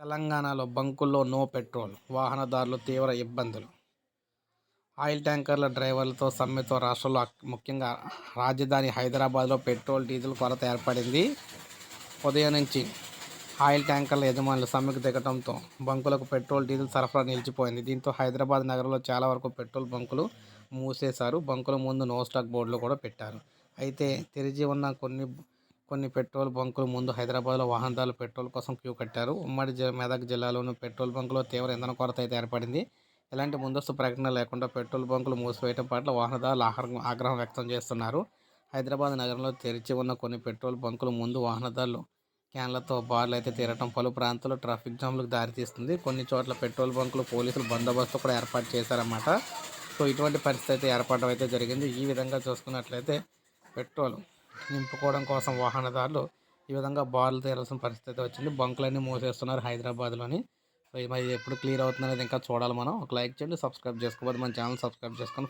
తెలంగాణలో బంకుల్లో no petrol వాహనదారులు తీవ్ర ఇబ్బందులు. ఆయిల్ ట్యాంకర్ల డ్రైవర్లతో సమ్మెతో రాష్ట్రంలో ముఖ్యంగా రాజధాని హైదరాబాద్లో పెట్రోల్ డీజిల్ కొరత ఏర్పడింది. ఉదయం నుంచి ఆయిల్ ట్యాంకర్ల యజమానులు సమ్మెకు దిగడంతో బంకులకు పెట్రోల్ డీజిల్ సరఫరా నిలిచిపోయింది. దీంతో హైదరాబాద్ నగరంలో చాలా వరకు పెట్రోల్ బంకులు మూసేశారు. బంకుల ముందు నో స్టాక్ బోర్డులు కూడా పెట్టారు. అయితే తెరిచి ఉన్న కొన్ని కొన్ని పెట్రోల్ బంకులు ముందు హైదరాబాద్లో వాహనదారులు పెట్రోల్ కోసం క్యూ కట్టారు. ఉమ్మడి మెదక్ జిల్లాలోని పెట్రోల్ బంకులో తీవ్ర ఇంధన కొరత అయితే ఏర్పడింది. ఎలాంటి ముందస్తు ప్రకటన లేకుండా పెట్రోల్ బంకులు మూసివేయడం పట్ల వాహనదారులు ఆహారం ఆగ్రహం వ్యక్తం చేస్తున్నారు. హైదరాబాద్ నగరంలో తెరిచి ఉన్న కొన్ని పెట్రోల్ బంకుల ముందు వాహనదారులు క్యాన్లతో బార్లు అయితే తీరటం పలు ప్రాంతాల్లో ట్రాఫిక్ జామ్లకు దారితీస్తుంది. కొన్ని చోట్ల పెట్రోల్ బంకులు పోలీసులు బందోబస్తు కూడా ఏర్పాటు చేశారన్నమాట. సో ఇటువంటి పరిస్థితి అయితే ఏర్పడడం అయితే జరిగింది. ఈ విధంగా చూసుకున్నట్లయితే పెట్రోల్ నింపుకోవడం కోసం వాహనదారులు ఈ విధంగా బార్లు తీరాల్సిన పరిస్థితి వచ్చింది. బంకులన్నీ మూసేస్తున్నారు హైదరాబాద్లోని. సో ఇది మరి ఎప్పుడు క్లియర్ అవుతుంది అనేది ఇంకా చూడాలి మనం. ఒక లైక్ చేయండి సబ్స్క్రైబ్ చేసుకోవాలి మన ఛానల్ సబ్స్క్రైబ్ చేసుకొని